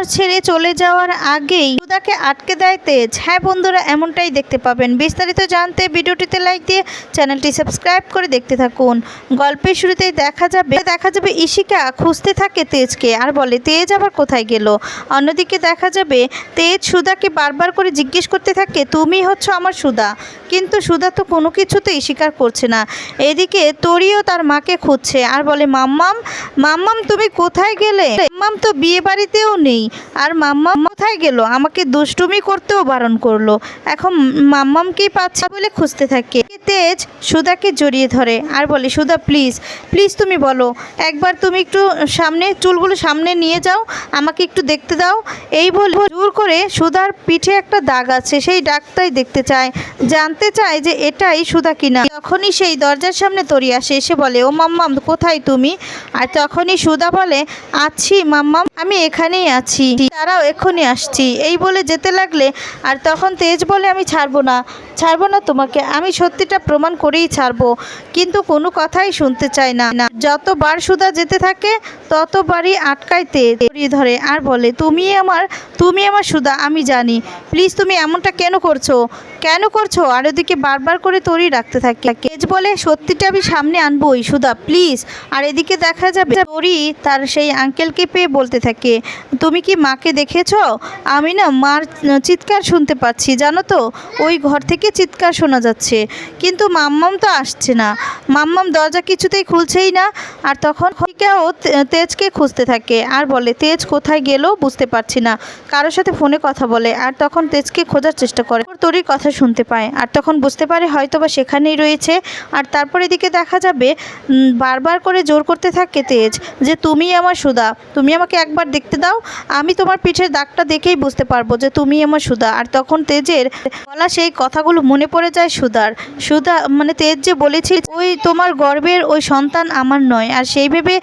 ঘর ছেড়ে চলে যাওয়ার আগেই সুদাকে আটকে দেয় তেজ। হ্যাঁ বন্ধুরা, এমনটাই দেখতে পাবেন। বিস্তারিত জানতে ভিডিওটিতে লাইক দিয়ে চ্যানেলটি সাবস্ক্রাইব করে দেখতে থাকুন। গল্পের শুরুতেই দেখা যাবে দেখা যাবে ইশিকা খুঁজতে থাকে তেজকে। আর বলে, তেজ আবার কোথায় গেল? অন্যদিকে দেখা যাবে, তেজ সুদাকে বারবার করে জিজ্ঞেস করতে থাকে, তুমি হচ্ছ আমার সুদা কিন্তু সুদা তো কোনো কিছুতেই স্বীকার করছে না। এদিকে তরিও তার মাকে খুঁজছে। আর বলে, মাম্মাম মাম্মাম তুমি কোথায় গেলে? মাম্মাম তো বিয়ে বাড়িতেও নেই। আর মাম্মাম কোথায় গেল? আমাকে দুষ্টুমি করতেও বারণ করল। এখন মাম্মামকেই পাচ্ছে বলে খুঁজতে থাকে। তেজ? সুদাকে জড়িয়ে ধরে। আর বলে সুদা প্লিজ প্লিজ তুমি বলো। একবার তুমি একটু সামনে, চুলগুলো সামনে নিয়ে যাও। আমাকে একটু দেখতে দাও। এই বলে জোর করে সুদার পিঠে একটা দাগ আছে। সেই দাগটাই দেখতে চায়। জানতে চায় যে এটাই সুদা কিনা। তখনই সেই দরজার সামনে তরি আসে এসে বলে, ও মাম্মাম, কোথায় তুমি? আর তখনই সুদা বলে, আছি মাম্মাম, আমি এখানেই আছি। তারাও এক্ষুনি আসছি। এই বলে যেতে লাগলে আর তখন তেজ বলে, আমি ছাড়বো না। ছাড়বো না তোমাকে। আমি সত্যিটা প্রমাণ করেই ছাড়বো। কিন্তু কোনো কথাই শুনতে চায় না। না, যতবার সুদা যেতে থাকে, ততবারই আটকায় তেজ। ধরে আর বলে, তুমি আমার তুমি আমার সুদা আমি জানি। প্লিজ তুমি এমনটা কেন করছ? কেন করছ? আর ওদিকে বারবার করে তরি রাখতে থাকে। কেজ বলে, সত্যিটা আমি সামনে আনবোই সুদা প্লিজ। আর এদিকে দেখা যাবে তরি তার সেই আঙ্কেলকে পেয়ে বলতে থাকে, তুমি কি মাকে দেখেছ? আমি না মার চিৎকার শুনতে পাচ্ছি, জানো তো? ওই ঘর থেকে চিৎকার শোনা যাচ্ছে। কিন্তু মাম্মাম তো আসছে না। মাম্মাম দরজা কিছুতেই খুলছেই না। আর তখন তে- তেজকে খুঁজতে থাকে। আর বলে, তেজ কোথায় গেল বুঝতে পারছি না। কারোর সাথে ফোনে কথা বলে। আর তখন তেজকে খোঁজার চেষ্টা করে। তরির কথা শুনতে পায় আর তখন বুঝতে পারে হয়তো বা সেখানেই রয়েছে। আর তারপর এদিকে দেখা যাবে বারবার করে জোর করতে থাকে তেজ যে, তুমি আমার সুদা, তুমি আমাকে একবার দেখতে দাও, আমি তোমার পিঠের দাগটা দেখেই বুঝতে পারব যে, তুমি আমার সুদা। আর তখন তেজের বলা সেই কথাগুলো মনে পড়ে যায় সুদার। সুদা মানে তেজ যে বলেছে, ওই তোমার গর্বের ওই সন্তান আমার নয়। আর সেই ভেবে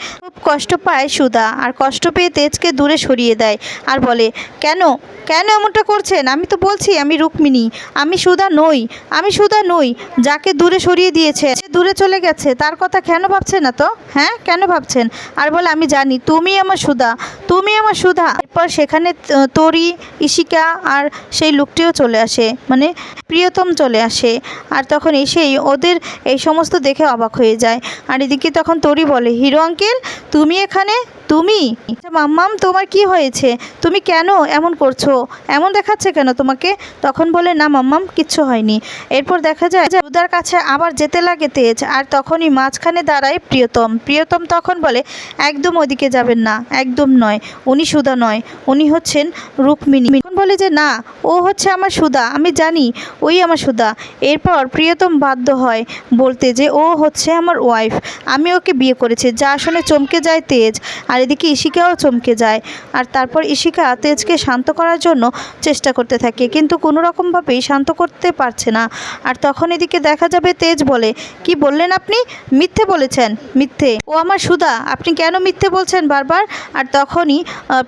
কষ্ট পায় সুদা আর কষ্ট পেয়ে তেজকে দূরে সরিয়ে দেয় আর বলে, কেন? কেন এমনটা করছেন? আমি তো বলছি আমি রুক্মিণী। আমি সুদা নই। আমি সুদা নই, যাকে দূরে সরিয়ে দিয়েছে সে দূরে চলে গেছে। তার কথা কেন ভাবছে না তো হ্যাঁ কেন ভাবছেন? আর বলে, আমি জানি, তুমি আমার সুদা তুমি আমার সুধা। এরপর সেখানে তরি ইশিকা আর সেই লোকটিও চলে আসে। মানে প্রিয়তম চলে আসে। আর তখন এসেই ওদের এই সমস্ত দেখে অবাক হয়ে যায়। আর এদিকে তখন তরি বলে, হিরো আঙ্কেল তুমি এখানে? তুমি? আচ্ছা, মাম্মাম তোমার কি হয়েছে? তুমি কেন এমন করছ? এমন দেখাচ্ছে কেন তোমাকে? তখন বলে না মাম্মাম কিচ্ছু হয়নি। এরপর দেখা যায় রুদার কাছে আবার যেতে লাগে তেজ আর তখনই মাঝখানে দাঁড়ায় প্রিয়তম। প্রিয়তম তখন বলে একদম ওদিকে যাবেন না একদম নয় উনি সুদা নয় উনি হচ্ছেন রুক্মিণী। তখন বলে যে না ও হচ্ছে আমার সুদা আমি জানি ওই আমার সুদা এরপর প্রিয়তম বাধ্য হয় বলতে যে ও হচ্ছে আমার ওয়াইফ আমি ওকে বিয়ে করেছি যা শুনে চমকে যায় তেজ। আর এদিকে ইশিকাও চমকে যায় আর তারপর ইশিকা তেজকে শান্ত করার জন্য চেষ্টা করতে থাকে, কিন্তু কোনো রকমভাবেই শান্ত করতে পারছে না। আর তখন এদিকে দেখা যাবে তেজ বলে, কি বললেন আপনি? মিথ্যে বলেছেন, মিথ্যে। ও আমার সুদা আপনি কেন মিথ্যে বলছেন বারবার? আর তখনই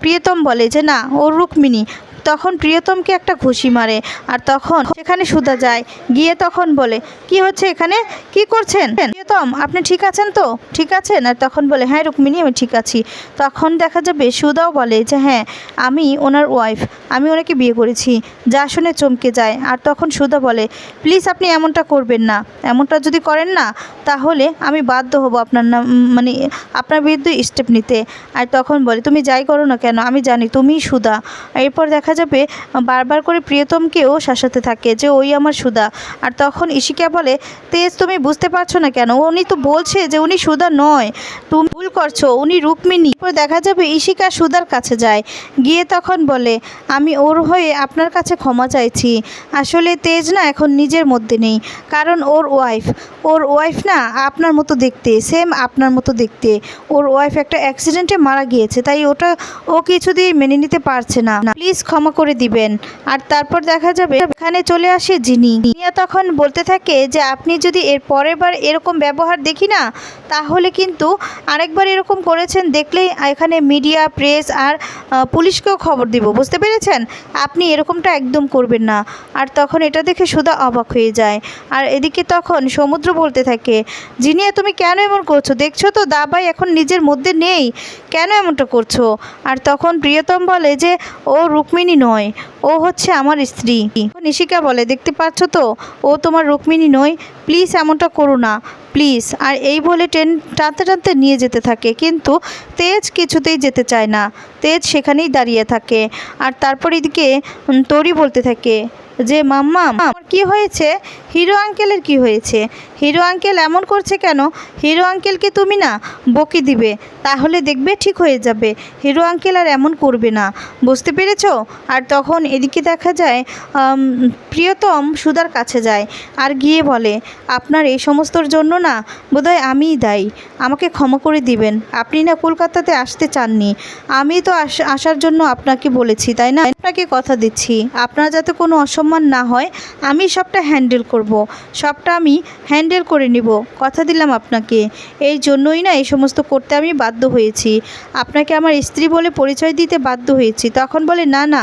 প্রিয়তম বলে, যে না, ও রুক্মিণী। তখন প্রিয়তমকে একটা ঘুষি মারে আর তখন সেখানে সুদা যায়। গিয়ে তখন বলে, কি হচ্ছে এখানে? কি করছেন? প্রিয়তম, আপনি ঠিক আছেন তো? ঠিক আছেন আর তখন বলে হ্যাঁ রুক্মিণী, আমি ঠিক আছি। তখন দেখা যাবে সুদাও বলে যে হ্যাঁ আমি ওনার ওয়াইফ আমি ওনাকে বিয়ে করেছি। যা শুনে চমকে যায়। আর তখন সুদা বলে, প্লিজ আপনি এমনটা করবেন না। এমনটা যদি করেন না, তাহলে আমি বাধ্য হব আপনার নাম মানে আপনার বিরুদ্ধে স্টেপ নিতে। আর তখন বলে, তুমি যাই করো না কেন? আমি জানি, তুমিই সুদা। এরপর দেখা যাবে, বারবার করে প্রিয়তমকেও শাসাতে থাকে যে, ওই আমার সুদা আর তখন ইশিকা বলে, তেজ, তুমি বুঝতে পারছ না কেন? উনি তো বলছে যে, উনি সুদা নয়। তুমি ভুল করছ, উনি রুক্মিণী। এরপর দেখা যাবে ইশিকা সুদার কাছে যায়। গিয়ে তখন বলে, আমি ওর হয়ে আপনার কাছে ক্ষমা চাইছি। আসলে তেজ না এখন নিজের মধ্যে নেই, কারণ ওর ওয়াইফ ওর ওয়াইফ না আপনার মতো দেখতে সেম আপনার মতো দেখতে। ওর ওয়াইফ একটা অ্যাক্সিডেন্টে মারা গিয়েছে, তাই ওটা ও কিছু দিয়ে মেনে নিতে পারছে না। প্লিজ ক্ষমা ক্ষমা করে দিবেন। আর তারপর দেখা যাবে এখানে চলে আসে জিনি জিনিয়া তখন বলতে থাকে যে, আপনি যদি এর পরের বার এরকম ব্যবহার দেখি না, তাহলে কিন্তু আরেকবার এরকম করেছেন দেখলেই এখানে মিডিয়া, প্রেস আর পুলিশকেও খবর দিব। বুঝতে পেরেছেন? আপনি এরকমটা একদম করবেন না। আর তখন এটা দেখে সুধা অবাক হয়ে যায়। আর এদিকে তখন সমুদ্র বলতে থাকে, জিনিয়া, তুমি কেন এমন করছ? দেখছ তো, দাবাই এখন নিজের মধ্যে নেই। কেন এমনটা করছ? আর তখন প্রিয়তম বলে যে, ও রুক্মিণী নয়, ও হচ্ছে আমার স্ত্রী। নিশিকা বলে, দেখতে পাচ্ছ তো? ও তোমার রুক্মিণী নয়। প্লিজ এমনটা করো না। প্লিজ। আর এই বলে ট্রেন টানতে টানতে নিয়ে যেতে থাকে, কিন্তু তেজ কিছুতেই যেতে চায় না। তেজ সেখানেই দাঁড়িয়ে থাকে। আর তারপর এদিকে তরি বলতে থাকে যে, মাম্মা, আমার কি হয়েছে? হিরো আঙ্কেলের কি হয়েছে? হিরো আঙ্কেল এমন করছে কেন? হিরো আঙ্কেলকে তুমি না? বকি দিবে। তাহলে দেখবে ঠিক হয়ে যাবে। হিরো আঙ্কেল আর এমন করবে না। বুঝতে পেরেছ? আর তখন এদিকে দেখা যায় প্রিয়তম সুদার কাছে যায় আর গিয়ে বলে, আপনার এই সমস্তর জন্য না বোধহয় আমিই দায়ী। আমাকে ক্ষমা করে দিবেন। আপনি না কলকাতাতে আসতে চাননি। আমি তো আস- আসার জন্য আপনাকে বলেছি, তাই না? আপনাকে কথা দিচ্ছি। আপনার যাতে কোনো অসম্মান না হয়, আমি সবটা হ্যান্ডেল করব। সবটা আমি হ্যান্ডেল করে নিব। কথা দিলাম আপনাকে। এই জন্যই না এই সমস্ত করতে আমি বাধ্য হয়েছি। আপনাকে আমার স্ত্রী বলে পরিচয় দিতে বাধ্য হয়েছি। তখন বলে, না না,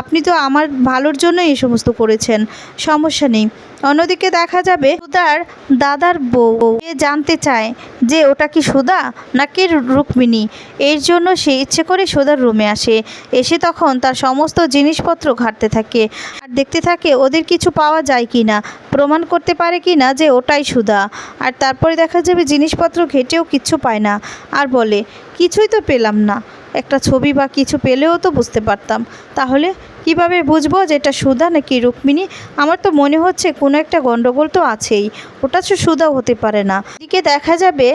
আপনি তো আমার ভালোর জন্য এই সমস্ত করেছেন। সমস্যা নেই। অন্যদিকে দেখা যাবে সুধার দাদার বউ। এ জানতে চায় যে ওটা কি সুধা নাকি রুক্মিণী। এর জন্য সে ইচ্ছে করে সুধার রুমে আসে। এসে তখন তার সমস্ত জিনিসপত্র ঘাটতে থাকে। আর দেখতে থাকে ওদের কিছু পাওয়া যায় কি না প্রমাণ করতে পারে কি না যে ওটাই সুদা। আর তারপরে দেখা যাবে জিনিসপত্র ঘেটেও কিছু পায় না। আর বলে, কিছুই তো পেলাম না। একটা ছবি বা কিছু পেলেও তো বুঝতে পারতাম। তাহলে কীভাবে বুঝব যে এটা সুধা নাকি রুক্মিণী? আমার তো মনে হচ্ছে কোনো একটা গণ্ডগোল তো আছেই। ওটা তো সুধাও হতে পারে না। এদিকে দেখা যাবে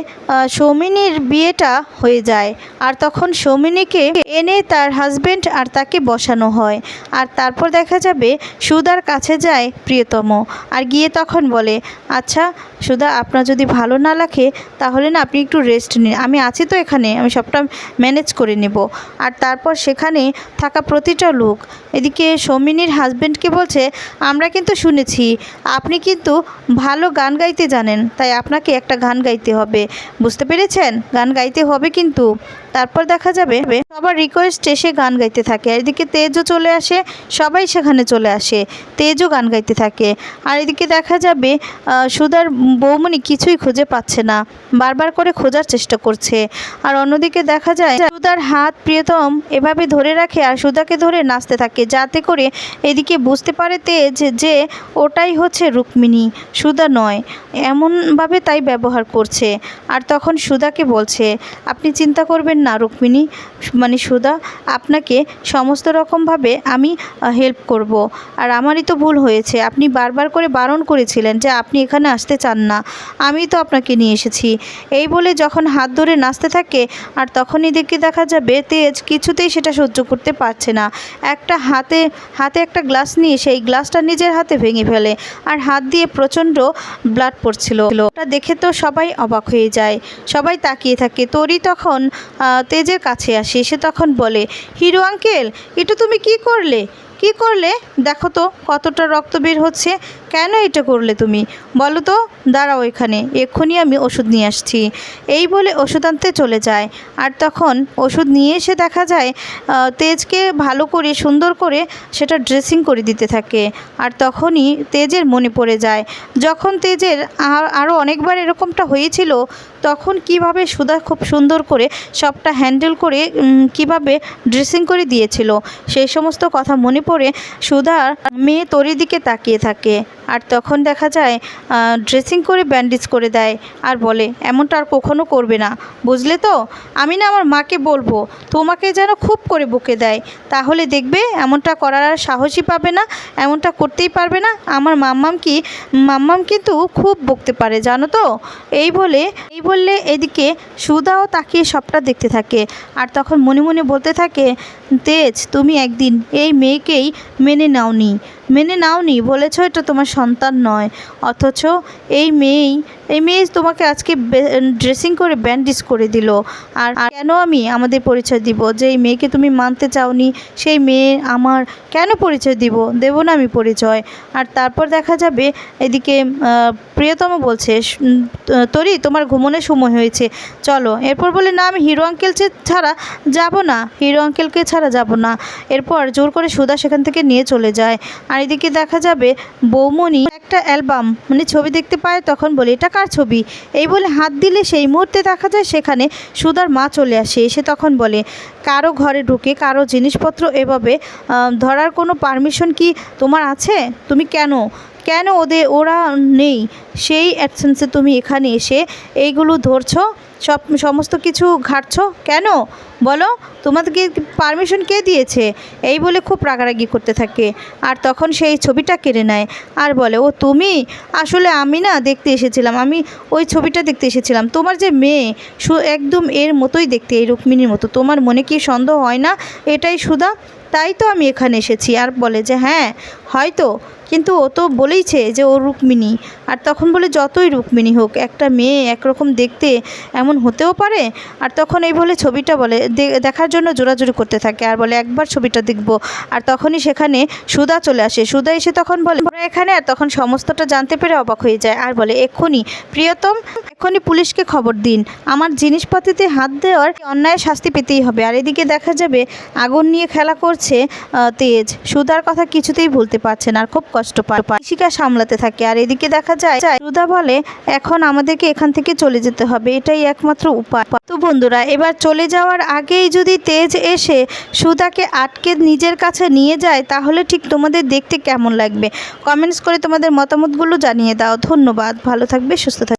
সৌমিনীর বিয়েটা হয়ে যায় আর তখন সৌমিনীকে এনে তার হাজবেন্ড আর তাকে বসানো হয়। আর তারপর দেখা যাবে, সুধার কাছে যায় প্রিয়তম আর গিয়ে তখন বলে আচ্ছা সুধা, আপনার যদি ভালো না লাগে, তাহলে না আপনি একটু রেস্ট নিন। আমি আছি তো এখানে, আমি সবটা ম্যানেজ করে নেব। আর তারপর সেখানে থাকা প্রতিটা লোক এদিকে সৌমিনীর হাজব্যান্ডকে বলছে, আমরা কিন্তু শুনেছি, আপনি কিন্তু ভালো গান গাইতে জানেন, তাই আপনাকে একটা গান গাইতে হবে। বুঝতে পেরেছেন? গান গাইতে হবে কিন্তু। তারপর দেখা যাবে সবার রিকোয়েস্ট এসে গান গাইতে থাকে। আর এদিকে তেজও চলে আসে, সবাই সেখানে চলে আসে, তেজও গান গাইতে থাকে। আর এদিকে দেখা যাবে সুধার বৌমনি কিছুই খুঁজে পাচ্ছে না, বারবার করে খোঁজার চেষ্টা করছে। আর অন্যদিকে দেখা যায় সুদার হাত প্রিয়তম এভাবে ধরে রাখে আর সুদাকে ধরে নাচতে থাকে, যাতে করে এদিকে বুঝতে পারে তেজ যে ওটাই হচ্ছে রুক্মিণী সুদা নয়। এমনভাবে তাই ব্যবহার করছে। আর তখন সুদাকে বলছে, আপনি চিন্তা করবেন না, রুক্মিণী মানে সুধা, আপনাকে সমস্ত রকমভাবে আমি হেল্প করব। আর আমারই তো ভুল হয়েছে। আপনি বারবার করে বারণ করেছিলেন যে আপনি এখানে আসতে চান না। আমি তো আপনাকে নিয়ে এসেছি। এই বলে যখন হাত ধরে নাচতে থাকে, আর তখনই দেখে দেখা যাবে তেজ কিছুতেই সেটা সহ্য করতে পারছে না। একটা হাতে হাতে একটা গ্লাস নিয়ে সেই গ্লাসটা নিজের হাতে ভেঙে ফেলে, আর হাত দিয়ে প্রচণ্ড ব্লাড পড়ছিল। ওটা দেখে তো সবাই অবাক হয়ে যায়। সবাই তাকিয়ে থাকে। তোরই তখন তেজের কাছে আসে। এসে তখন বলে, হিরো আঙ্কেল, এটা তুমি কি করলে? কি করলে? দেখো তো কতটা রক্ত বের হচ্ছে। কেন এটা করলে তুমি? বলো তো, দাঁড়াও এখানে, এক্ষুনি আমি ওষুধ নিয়ে আসছি। এই বলে ওষুধ আনতে চলে যায়। আর তখন ওষুধ নিয়ে এসে দেখা যায় তেজকে ভালো করে, সুন্দর করে সেটা ড্রেসিং করে দিতে থাকে। আর তখনই তেজের মনে পড়ে যায়। যখন তেজের আর আরও অনেকবার এরকমটা হয়েছিল, তখন কীভাবে সুধা খুব সুন্দর করে সবটা হ্যান্ডেল করে কীভাবে ড্রেসিং করে দিয়েছিল, সেই সমস্ত কথা মনে পড়ে সুধার মেয়ে তরির দিকে তাকিয়ে থাকে। আর তখন দেখা যায় ড্রেসিং করে ব্যান্ডেজ করে দেয় আর বলে, এমনটা আর কখনও করবে না। বুঝলে তো? আমি না আমার মাকে বলব, তোমাকে যেন খুব করে বকে দেয়। তাহলে দেখবে এমনটা করার আর সাহসই পাবে না, এমনটা করতেই পারবে না। আমার মাম্মাম কি, মাম্মাম কিন্তু খুব বকতে পারে, জানো তো? এই বলে, এই বললে এদিকে সুদাও তাকিয়ে সবটা দেখতে থাকে। আর তখন মনে মনে বলতে থাকে তেজ, তুমি একদিন এই মেয়েকেই মেনে নাওনি। মেনে নাওনি বলেছ এটা তোমার সন্তান নয়। অথচ এই মেয়েই, এই মেয়ে তোমাকে আজকে ড্রেসিং করে ব্যান্ডেজ করে দিল। আর কেন আমি আমাদের পরিচয় দিব? যে এই মেয়েকে তুমি মানতে চাওনি, সেই মেয়ে আমার কেন পরিচয় দিব? দেব না আমি পরিচয়। আর তারপর দেখা যাবে, এদিকে প্রিয়তম বলছে, "শ- তরি, তোমার ঘুমোনোর সময় হয়েছে। চলো। এরপর বলে, না, আমি হিরো আঙ্কেলকে ছাড়া যাব না। হিরো আঙ্কেলকে ছাড়া যাব না। এরপর জোর করে সুদা সেখান থেকে নিয়ে চলে যায়। আর এদিকে দেখা যাবে বৌমনি একটা অ্যালবাম মানে ছবি দেখতে পায় তখন বলে, এটা কার ছবি? এই বলে হাত দিলে সেই মুহূর্তে দেখা যায় সেখানে সুধার মা চলে আসে। এসে তখন বলে, কারও ঘরে ঢুকে কারও জিনিসপত্র এভাবে ধরার কোনো পারমিশন কি তোমার আছে? তুমি কেন? কেন ওদের ওরা নেই? সেই অ্যাবসেন্সে তুমি এখানে এসে এইগুলো ধরছো? সব, সমস্ত কিছু ঘাটছো? কেন? বলো তোমাদেরকে পারমিশন কে দিয়েছে? এই বলে খুব রাগারাগি করতে থাকে। আর তখন সেই ছবিটা কেড়ে নেয়। আর বলে, ও, তুমি? আসলে আমি না দেখতে এসেছিলাম। আমি ওই ছবিটা দেখতে এসেছিলাম। তোমার যে মেয়ে, সু, একদম এর মতোই দেখতে, এই রুক্মিণীর মতো। তোমার মনে কি সন্দেহ হয় না? এটাই সুধা। তাই তো আমি এখানে এসেছি। আর বলে যে হ্যাঁ হয়তো। কিন্তু ও তো বলেইছে যে ও রুক্মিণী। আর তখন বলে, যতই রুক্মিণী হোক, একটা মেয়ে একরকম দেখতে এমন হতেও পারে? আর তখন এই বলে ছবিটা বলে দেখার জন্য জোরাজুরি করতে থাকে। আর বলে, একবার ছবিটা দেখব। আর তখনই সেখানে সুদা চলে আসে। সুধা এসে তখন বলে, "তোমরা এখানে? আর তখন সমস্তটা জানতে পেরে অবাক হয়ে যায়। আর বলে, এক্ষুনি, প্রিয়তম, এক্ষুনি পুলিশকে খবর দিন। আমার জিনিসপাতিতে হাত দেওয়ার অন্যায় শাস্তি পেতেই হবে। আর এদিকে দেখা যাবে, আগুন নিয়ে খেলা করছে তেজ। সুধার কথা কিছুতেই ভুলতে পারছে না। আর খুব কষ্ট পায় শিকা সামলাতে থাকে। আর এদিকে দেখা যায় সুধা বলে, এখন আমাদেরকে এখান থেকে চলে যেতে হবে। এটাই একমাত্র উপায়। তো বন্ধুরা, এবার চলে যাওয়ার আগেই যদি তেজ এসে সুদাকে আটকে নিজের কাছে নিয়ে যায়, তাহলে ঠিক তোমাদের দেখতে কেমন লাগবে? কমেন্টস করে তোমাদের মতামতগুলো জানিয়ে দাও। ধন্যবাদ। ভালো থাকবে, সুস্থ থাকবে।